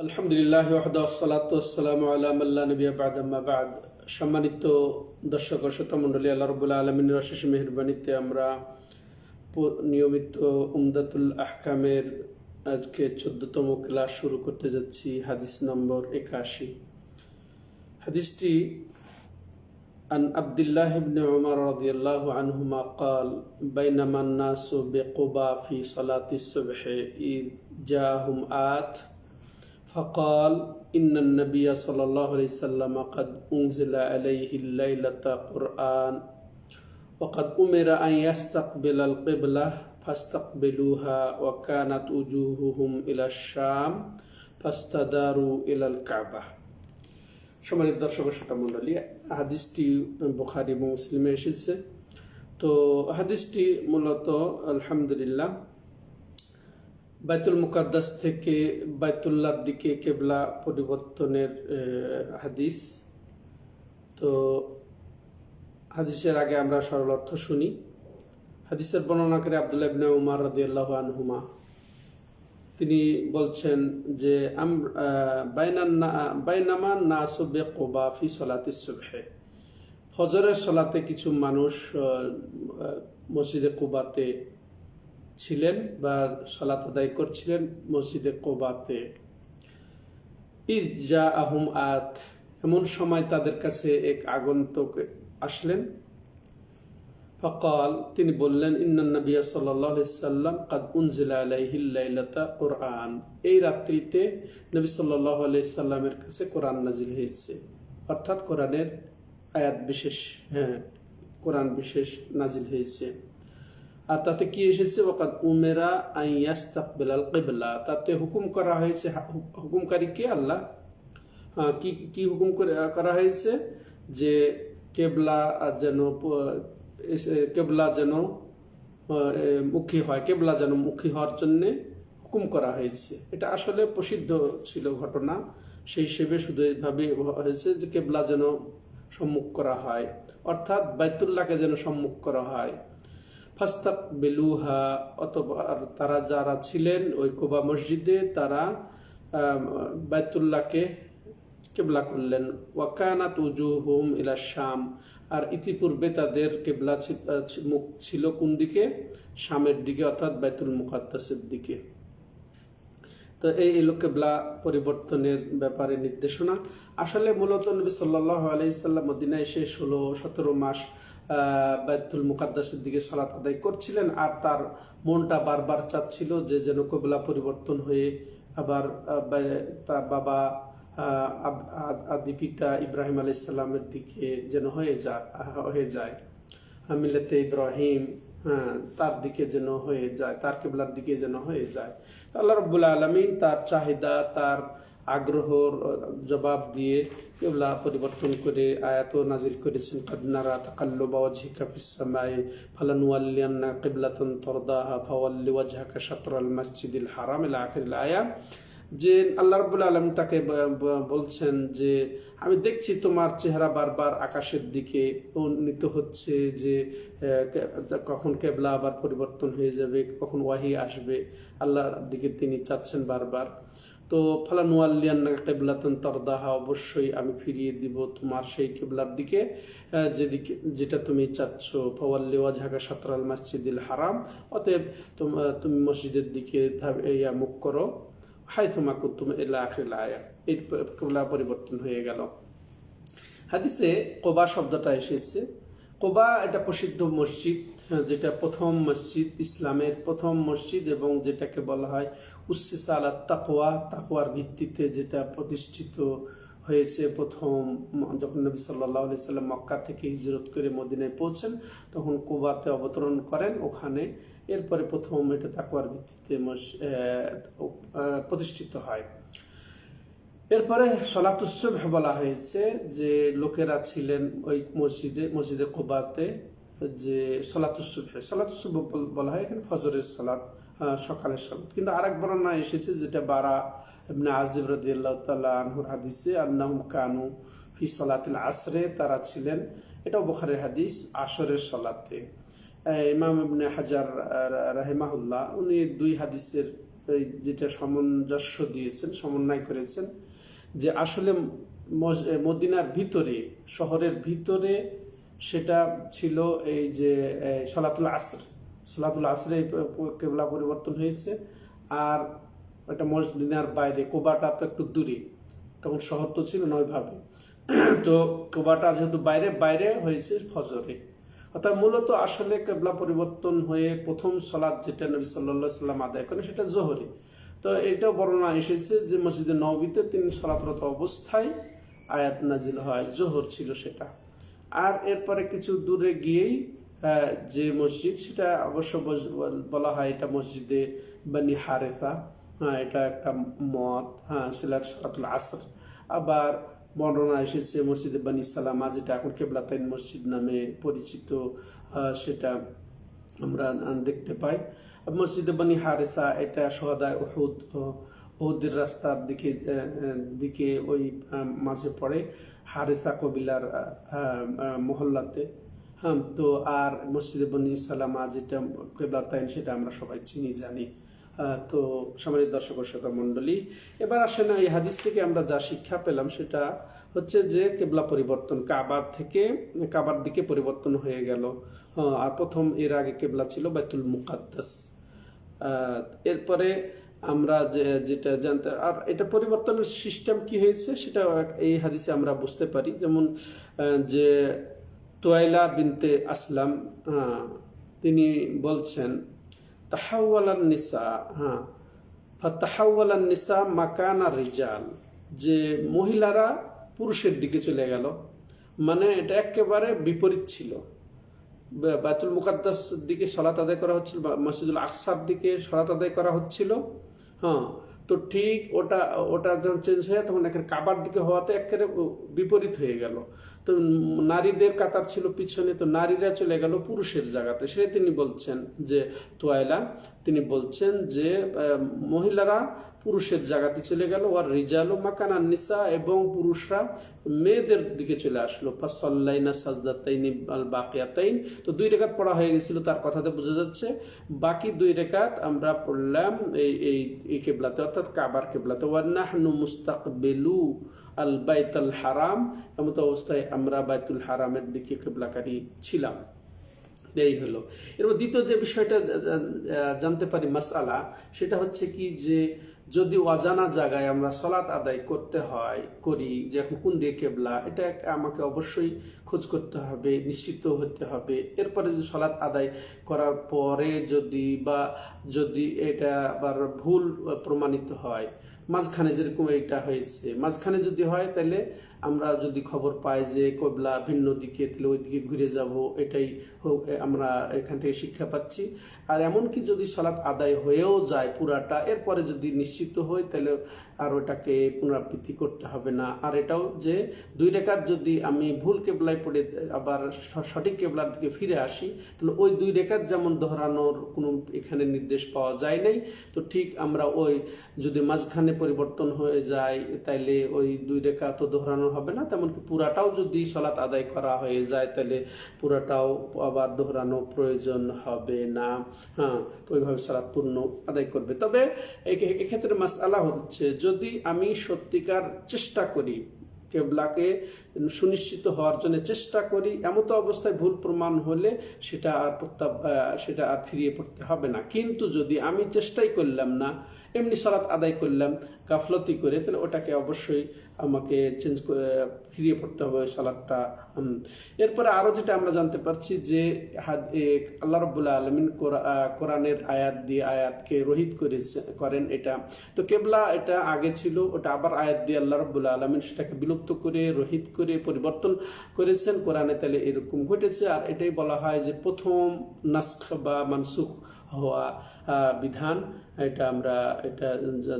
আলহামদুলিল্লাহ ওয়াহদালাম আল্লাহ নবী বাদাম্মা বাদ সম্মানিত দর্শক ও শ্রোতা মণ্ডলী আল্লাহ রবুল্লা আলমিনের অশেষ মেহরবানিতে আমরা প- নিয়মিত উমদাতুল আহকামের আজকে চোদ্দতম ক্লাস শুরু করতে যাচ্ছি হাদিস নম্বর একাশি হাদিসটি عن عبد الله بن عمر رضي الله عنهما قال بينما الناس بقبى في صلاة الصبح إذ جاءهم آت فقال إن النبي صلى الله عليه وسلم قد أنزل عليه الليلة قرآن وقد أمر أن يستقبل القبلة فاستقبلوها وكانت وجوههم إلى الشام فاستداروا إلى الكعبة সম্মানিত দর্শক ও শ্রোতা মণ্ডলী হাদিসটি বুখারি এবং মুসলিমে এসেছে তো হাদিসটি মূলত আলহামদুলিল্লাহ বাইতুল মুকাদ্দাস থেকে বাইতুল্লাহর দিকে কেবলা পরিবর্তনের হাদিস। তো হাদিসের আগে আমরা সরল অর্থ শুনি। হাদিসের বর্ণনা করে আবদুল্লাহ ইবনে উমার রাদিয়াল্লাহু আনহুমা। তিনি বলছেন যে বাইনামা নাসু বিকুবা ফি সলাতিস সুবহে। ফজরের সলাতে কিছু মানুষ মসজিদে কুবাতে ছিলেন বা সলাত আদায় করছিলেন মসজিদে কোবাতে। ইজা আহুম আত, এমন সময় তাদের কাছে এক আগন্তুক আসলেন। ফকাল, তিনি বললেন, ইন্নান নবী সাল্লাল্লাহু সাল্লাম কাদ উনজিলা আলাইহি লাইলাতা কুরআন। এই রাত্রিতে নবী সাল্লাল্লাহু আলাইহি সাল্লামের কাছে কোরআন নাজিল হয়েছে। অর্থাৎ কোরআনের আয়াত বিশেষ হ্যাঁ কোরআন বিশেষ নাজিল হয়েছে। আর তাতে কি এসেছে? উমেরা তাতে হুকুম করা হয়েছে হুকুমকারী কে? আল্লাহ। কি কি হুকুম করে করা হয়েছে? যে কেবলা যেন কেবলা যেন মুখী হয়। কেবলা যেন মুখী হওয়ার জন্যে হুকুম করা হয়েছে। এটা আসলে প্রসিদ্ধ ছিল ঘটনা। সেই হিসেবে শুধু এইভাবে হয়েছে যে কেবলা যেন সম্মুখ করা হয়। অর্থাৎ বাইতুল্লাহকে যেন সম্মুখ করা হয়। ফাস্তাক বেলুহা অথবা তারা যারা ছিলেন ওই কোবা মসজিদে তারা আম, বাইতুল্লাহকে কেবলা করলেন। ওয়াকানাত উজুহুম ইলা শাম আর ইতিপূর্বে তাদের কেবলা মুখ ছিল কোন দিকে? শামের দিকে অর্থাৎ বাইতুল মুকাদ্দাসের দিকে। তো এই এলো কেবলা পরিবর্তনের ব্যাপারে নির্দেশনা। আসলে মূলত নবী সাল্লাহ আলাইসাল্লাম মদিনা এসে ষোলো সতেরো মাস আহ, বাইতুল মুকাদ্দাসের দিকে সলাত আদায় করছিলেন আর তার মনটা বারবার চাচ্ছিল যে যেন কেবলা পরিবর্তন হয়ে আবার তার বাবা আদ- পিতা ইব্রাহিম আলাইসাল্লামের দিকে যেন হয়ে যায় হয়ে যায়। মিল্লাতে ইব্রাহিম তার দিকে যেন হয়ে যায় তার কেবলার দিকে যেন হয়ে যায়। আল্লাহ রব্বুল আলমিন তার চাহিদা তার আগ্রহর জবাব দিয়ে কেবলা পরিবর্তন করে আয়াত নাজির করেছেন কাদনারা তাকাল্লুবা ওয়াজহিকা ফিস সামাই ফালানুওয়াল্লিয়ান্না কিবলাতান তরদাহা, ফাওয়াল্লি ওয়াজহাকা শাতরাল মাসজিদিল হারাম ইলা আখিরিল আয়া। যে আল্লাহ রাব্বুল আলম তাকে ব- ব- বলছেন যে, আমি দেখছি তোমার চেহারা বারবার আকাশের দিকে উন্নীত হচ্ছে যে কখন কেবলা আবার পরিবর্তন হয়ে যাবে, কখন ওয়াহি আসবে। আল্লাহর দিকে তিনি চাচ্ছেন বারবার। তো ফালানুয়াল্লিয়ান্না কেবলাতন তরদাহা অবশ্যই আমি ফিরিয়ে দিব তোমার সেই কেবলার দিকে। যেদিকে যেটা তুমি চাচ্ছ, ফওয়াল্লি ওয়াজহাকা সাতরাল মসজিদিল হারাম। অতএব তোম- মসজিদের দিকে ইয়া মুখ করো। হাইথুমা কুতুম এলা আয়া। এই কেবলা পরিবর্তন হয়ে গেল। হাদিসে কোবা শব্দটা এসেছে। কোবা এটা প্রসিদ্ধ মসজিদ, যেটা প্রথম মসজিদ, ইসলামের প্রথম মসজিদ এবং যেটাকে বলা হয় উচ্ছিসা আলা তাকোয়া তাকোয়ার ভিত্তিতে যেটা প্রতিষ্ঠিত হয়েছে প্রথম, যখন নবী সাল্লাহ আলি সাল্লাম মক্কা থেকে হিজরত করে মদিনায় পৌঁছেন, তখন কোবাতে অবতরণ করেন ওখানে। এরপরে প্রথম এটা তাকোয়ার ভিত্তিতে প্রতিষ্ঠিত হয়। এরপরে সলাতুসুব বলা হয়েছে যে লোকেরা ছিলেন ওই মসজিদে মসজিদে কোবাতে যে সলাতুসুব সলাতুসুব বলা হয় এখানে ফজরের সালাত সকালের সালাত। কিন্তু আরেক বর্ণনা এসেছে যেটা বারা ইবনে আজিব রাদিয়াল্লাহু তাআলা আনহুর হাদিসে, আন্নাহুম কানু ফি সালাতিল আসরে, তারা ছিলেন, এটাও বুখারীর হাদিস, আসরের সালাতে। ইমাম ইবনে হাজার রাহিমাহুল্লাহ, উনি দুই হাদিসের যেটা সামঞ্জস্য দিয়েছেন, সমন্বয় করেছেন। যে আসলে মদিনার ভিতরে, শহরের ভিতরে সেটা ছিল এই যে সলাতুল আসর। সলাতুল আসরে কেবলা পরিবর্তন হয়েছে। আর এটা মসজিদের বাইরে, কোবাটা তো একটু দূরে। তখন শহর তো ছিল নয় ভাবে তো কোবাটা যেহেতু বাইরে বাইরে হয়েছে ফজরে। অর্থাৎ মূলত আসলে কেবলা পরিবর্তন হয়ে প্রথম সলাদ যেটা নবী সাল্লাহ সাল্লাম আদায় করেন, সেটা জোহরে। তো এটাও বর্ণনা এসেছে যে মসজিদে নবীতে তিনি সলাতরত অবস্থায় আয়াত নাজিল হয়, জোহর ছিল সেটা। আর এরপরে কিছু দূরে গিয়েই যে মসজিদ, সেটা অবশ্য বলা হয় এটা মসজিদে বানি হারেসা। হ্যাঁ এটা একটা মত হ্যাঁ সিলার সলাতুল আসর। আবার বর্ণনা এসেছে মসজিদে বানি সালামা, যেটা এখন কেবলাতাইন মসজিদ নামে পরিচিত সেটা আমরা দেখতে পাই। মসজিদে বানি হারেসা এটা সহদায় উহুদ ও- উহুদের রাস্তার দিকে দিকে ওই মাঝে পড়ে হারেসা কবিলার মহল্লাতে। হ্যাঁ তো আর মসজিদে বনি সালামা যেটা কেবলা কেবলাতাইন সেটা আমরা সবাই চিনি জানি। তো সম্মানিত দর্শক শ্রোতা মণ্ডলী এবার আসে না এই হাদিস থেকে আমরা যা শিক্ষা পেলাম সেটা হচ্ছে যে কেবলা পরিবর্তন কাবার থেকে কাবার দিকে পরিবর্তন হয়ে গেল। হ্যাঁ, আর প্রথম এর আগে কেবলা ছিল বাইতুল মুকাদ্দাস। এরপরে আমরা যেটা জানতে আর এটা পরিবর্তনের সিস্টেম কি হয়েছে সেটা এই হাদিসে আমরা বুঝতে পারি। যেমন যে তোয়াইলা বিনতে আসলাম আহ, তিনি বলছেন তাহাওয়ালান নিসা হ্যাঁ ফাতাহাওয়ালান নিসা মাকানা রিজাল যে মহিলারা পুরুষের দিকে চলে গেল। মানে এটা একেবারে বিপরীত ছিল। বায়তুল মুকাদ্দাস দিকে সলাত আদায় করা হচ্ছিল মসজিদুল আকসার দিকে সলাত আদায় করা হচ্ছিল। হ্যাঁ তো ঠিক ওটা ওটা যখন চেঞ্জ হয়ে তখন একের কাবার দিকে হওয়াতে একেবারে বিপরীত হয়ে গেল। তো নারীদের কাতার ছিল পিছনে, তো নারীরা চলে গেল পুরুষের জায়গাতে। সেটা তিনি বলছেন যে, তোয়াইলা, তিনি বলছেন যে মহিলারা পুরুষের জায়গাতে চলে গেল। আর রিজালু মাকানা নিসা, এবং পুরুষরা মেয়েদের দিকে চলে আসলো। ফাসাল্লাইনা সাজদাতাইনি আল বাকিয়াতাইন। তো দুই রেখাত পড়া হয়ে গেছিল, তার কথাতে বোঝা যাচ্ছে। বাকি দুই রেখাত আমরা পড়লাম এই এই এই কেবলাতে, অর্থাৎ কাবার কেবলাতে। ওয়ান্নাহনু মুস্তাকবিলু আল বাইতুল হারাম, এমত অবস্থায় আমরা বাইতুল হারামের দিকে কেবলাকারী ছিলাম। এই হলো। এরপর দ্বিতীয় যে বিষয়টা জানতে পারি মাসআলা, সেটা হচ্ছে কি যে যদি অজানা জায়গায় আমরা সলাৎ আদায় করতে হয়, করি, যে এখন কোন দিয়ে কেবলা, এটা আমাকে অবশ্যই খোঁজ করতে হবে, নিশ্চিত হতে হবে। এরপরে যদি সলাৎ আদায় করার পরে যদি বা যদি এটা আবার ভুল প্রমাণিত হয় মাঝখানে যেরকম এটা হয়েছে। মাঝখানে যদি হয় তাহলে আমরা যদি খবর পাই যে কবলা ভিন্ন দিকে, তাহলে ওই দিকে ঘুরে যাব, এটাই আমরা এখান থেকে শিক্ষা পাচ্ছি। আর এমনকি যদি সলাপ আদায় হয়েও যায় পুরাটা, এরপরে যদি নিশ্চিত হয় তাহলে আর ওটাকে পুনরাবৃত্তি করতে হবে না। আর এটাও যে দুই রেখাত যদি আমি ভুল কেবলায় পড়ে, আবার সঠিক কেবলার দিকে ফিরে আসি, তাহলে ওই দুই রেখাত যেমন দোহরানোর কোনো এখানে নির্দেশ পাওয়া যায় নাই, তো ঠিক আমরা ওই যদি মাঝখানে পরিবর্তন হয়ে যায়, তাইলে ওই দুই রেখা তো দোহরানো হবে না। তেমনকি পুরাটাও যদি সলাৎ আদায় করা হয়ে যায় তাহলে পুরাটাও আবার দোহরানো প্রয়োজন হবে না। হ্যাঁ তো ওইভাবে সলাৎ পূর্ণ আদায় করবে। তবে এক্ষে- এক্ষেত্রে মাস আলা হচ্ছে যদি আমি সত্যিকার চেষ্টা করি, কেবলাকে সুনিশ্চিত হওয়ার জন্য চেষ্টা করি এমত অবস্থায় ভুল প্রমাণ হলে সেটা আর প্রত্যাব সেটা আর ফিরিয়ে পড়তে হবে না। কিন্তু যদি আমি চেষ্টাই করলাম না এমনি সলাৎ আদায় করলাম গাফলতি করে তাহলে ওটাকে অবশ্যই আমাকে চেঞ্জ করে ফিরিয়ে পড়তে হবে উম, এরপরে আরও যেটা আমরা জানতে পারছি যে আল্লাহ রবুল্লা আলমিন কোরআনের আয়াত দিয়ে আয়াতকে রোহিত করেছে করেন এটা। তো কেবলা এটা আগে ছিল ওটা আবার আয়াত দিয়ে আল্লাহ রবুল্লা আলমিন সেটাকে বিলুপ্ত করে রোহিত করে পরিবর্তন করেছেন। কোরআনে তাহলে এরকম ঘটেছে। আর এটাই বলা হয় যে প্রথম নাস্ক বা মানসুখ হওয়া বিধান, এটা আমরা, এটা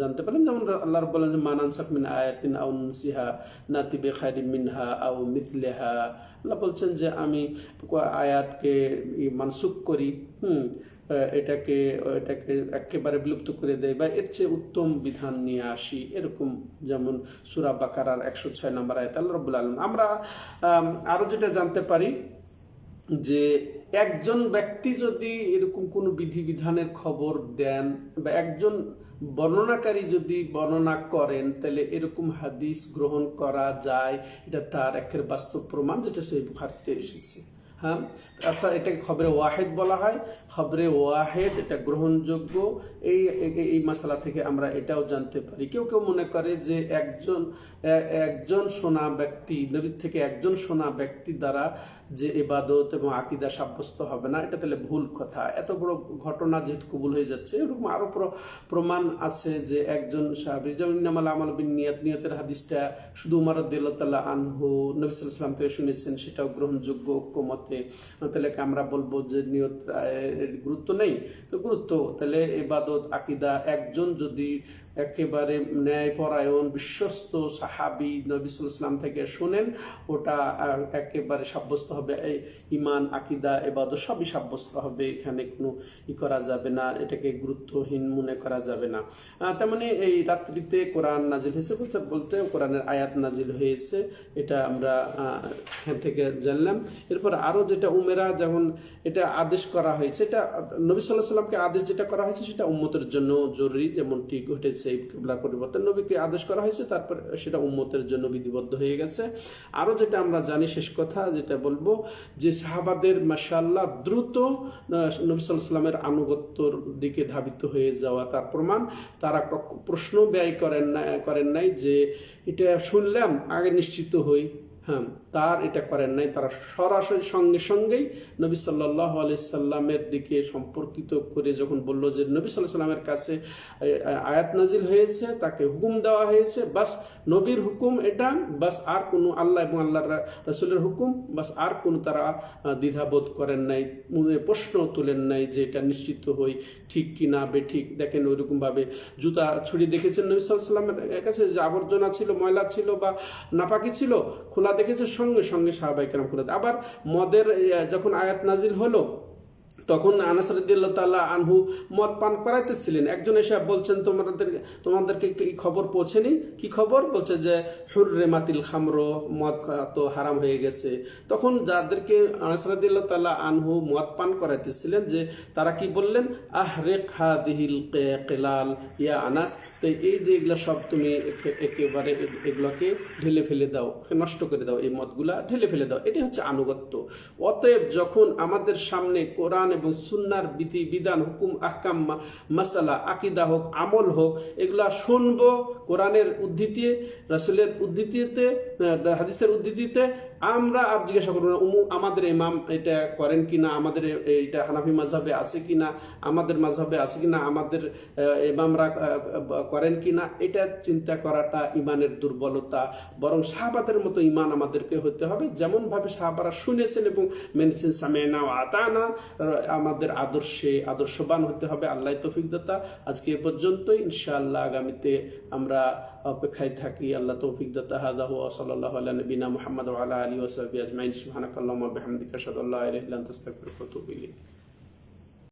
জানতে পারলাম। যেমন আল্লাহ রব বলেন যে মানানসাক মিন আয়াতিন আউ নুনসিহা নাতি বেখারি মিনহা আউ মিথলেহা। আল্লাহ বলছেন যে, আমি আয়াতকে মানসুক করি, হুম এটাকে এটাকে একেবারে বিলুপ্ত করে দেয় বা এর চেয়ে উত্তম বিধান নিয়ে আসি। এরকম যেমন সুরা বাকারার একশো ছয় নম্বর আয়াত, আল্লাহ রবুল্লা আলম আমরা আরও যেটা জানতে পারি যে একজন ব্যক্তি যদি এরকম কোনো বিধিবিধানের খবর দেন বা একজন বর্ণনাকারী যদি বর্ণনা করেন, তাহলে এরকম হাদিস গ্রহণ করা যায়। এটা তার একের বাস্তব প্রমাণ, যেটা সেই ভারতে এসেছে। হ্যাঁ অর্থাৎ এটাকে খবরে ওয়াহেদ বলা হয়। খবরে ওয়াহেদ, এটা গ্রহণযোগ্য। এই, এই- মশলা থেকে আমরা এটাও জানতে পারি। কেউ কেউ মনে করে যে একজন একজন শোনা ব্যক্তি, নবীর থেকে একজন শোনা ব্যক্তি দ্বারা যে ইবাদত এবং আকিদা সাব্যস্ত হবে না, এটা তাহলে ভুল কথা। এত বড় ঘটনা যেহেতু কবুল হয়ে যাচ্ছে, এরকম আরও প্র- প্রমাণ আছে যে একজন সাহাবী, যেমন ইন্নামাল আমাল বিন নিয়াত নিয়তের হাদিসটা শুধু উমার দিল্লাহ আনহু, নবী সাল্লাল্লাহু সাল্লাম থেকে শুনেছেন, সেটাও গ্রহণযোগ্য ঐক্যমতে। তাহলে আমরা বলব যে নিয়ত গুরুত্ব নেই? তো গুরুত্ব তাহলে এবাদত আকিদা একজন যদি একেবারে ন্যায়পরায়ণ, বিশ্বস্ত সাহাবি নবী সাল্লাল্লাহু আলাইহি সাল্লাম থেকে শোনেন, ওটা একেবারে সাব্যস্ত হবে। ইমান আকিদা, এবাদত সবই সাব্যস্ত হবে, এখানে কোনো ই করা যাবে না, এটাকে গুরুত্বহীন মনে করা যাবে না। তেমনি এই রাত্রিতে কোরআন নাজিল হয়েছে বলতে বলতে কোরআনের আয়াত নাজিল হয়েছে, এটা আমরা এখান থেকে জানলাম। এরপর আরও যেটা উমেরা যেমন এটা আদেশ করা হয়েছে, এটা নবী সাল্লাহ সাল্লামকে আদেশ যেটা করা হয়েছে সেটা উম্মতের জন্য জরুরি, যেমনটি ঘটেছে। এই পরিবর্তন নবীকে আদেশ করা হয়েছে, তারপর সেটা উম্মতের জন্য বিধিবদ্ধ হয়ে গেছে। আরও যেটা আমরা জানি, শেষ কথা যেটা বলব, যে সাহাবাদের মাসাল্লাহ দ্রুত নবী সাল্লামের আনুগত্যর দিকে ধাবিত হয়ে যাওয়া তার প্রমাণ। তারা প্রশ্ন ব্যয় করেন না, করেন নাই যে, এটা শুনলাম, আগে নিশ্চিত হই। হ্যাঁ। তার এটা করেন নাই, তারা সরাসরি সঙ্গে সঙ্গেই নবী সাল্লাহ সাল্লামের দিকে সম্পর্কিত করে যখন বলল যে নবী সাল্লাহ সাল্লামের কাছে আয়াত নাজিল হয়েছে, তাকে হুকুম দেওয়া হয়েছে, বাস নবীর হুকুম এটা, বাস আর কোনো আল্লাহ এবং আল্লাহ রাসুলের হুকুম, বাস আর কোনো তারা দ্বিধাবোধ করেন নাই, মনে প্রশ্ন তুলেন নাই যে এটা নিশ্চিত হই ঠিক কি না বেঠিক দেখেন ওইরকম ভাবে জুতা ছুরি দেখেছেন নবী সাল্লাহ সাল্লামের কাছে, যে আবর্জনা ছিল, ময়লা ছিল বা নাপাকি ছিল, খোলা দেখেছে সঙ্গে সঙ্গে সাহাবাই কেরাম। আবার মদের যখন আয়াত নাজিল হলো তখন আনাস রাদিয়াল্লাহু তাআলা আনহু মদ পান করাইতেছিলেন। একজন এসে বলছেন, তোমাদের, তোমাদেরকে কি খবর পৌঁছেনি? কি খবর? বলছে যে হুররে মাতিল খামরো, মদ তো হারাম হয়ে গেছে। তখন যাদেরকে আনাস রাদিয়াল্লাহু তাআলা আনহু মদ পান করাইতেছিলেন যে, তারা কি বললেন? আহ রেক হাদিহিল কে- কেলাল, ইয়া আনাস, তো এই যে এগুলা সব তুমি একে- একেবারে এগুলোকে ঢেলে ফেলে দাও, নষ্ট করে দাও, এই মদগুলা ঢেলে ফেলে দাও। এটি হচ্ছে আনুগত্য। অতএব যখন আমাদের সামনে কোরআন এবং সুন্নার বিধি, বিধান, হুকুম, আহকাম মাসালা, আকিদা হোক, আমল হোক, এগুলা শুনব কোরআনের উদ্ধৃতি রাসুলের উদ্ধৃতিতে হাদিসের উদ্ধৃতিতে আমরা আর জিজ্ঞাসা করব না উমু আমাদের ইমাম এটা করেন কিনা আমাদের এ- এটা হানাফি মাঝাবে আছে কিনা আমাদের মাঝাবে আছে কিনা আমাদের আহ, ইমামরা করেন কিনা এটা চিন্তা করাটা ইমানের দুর্বলতা। বরং সাহাবাদের মতো ইমান আমাদেরকে হতে হবে। যেমন ভাবে সাহাবারা শুনেছেন এবং মেনেছেন সামেনা ও আতানা আমাদের আদর্শে আদর্শবান হতে হবে। আল্লাহ তফিকদাতা আজকে এ পর্যন্তই। ইনশাআল্লাহ আগামীতে আমরা অপেক্ষায় থাকি আল্লাহ তৌফিক দাতা হাদা হুয়া সাল্লাল্লাহু আলা নবিনা মুহাম্মদ ওয়া আলা আলিহি ওয়া সাহবিহি আজমাইন সুবহানাকাল্লাহুম্মা ওয়া বিহামদিকা আশহাদু আল্লা ইলাহা ইল্লা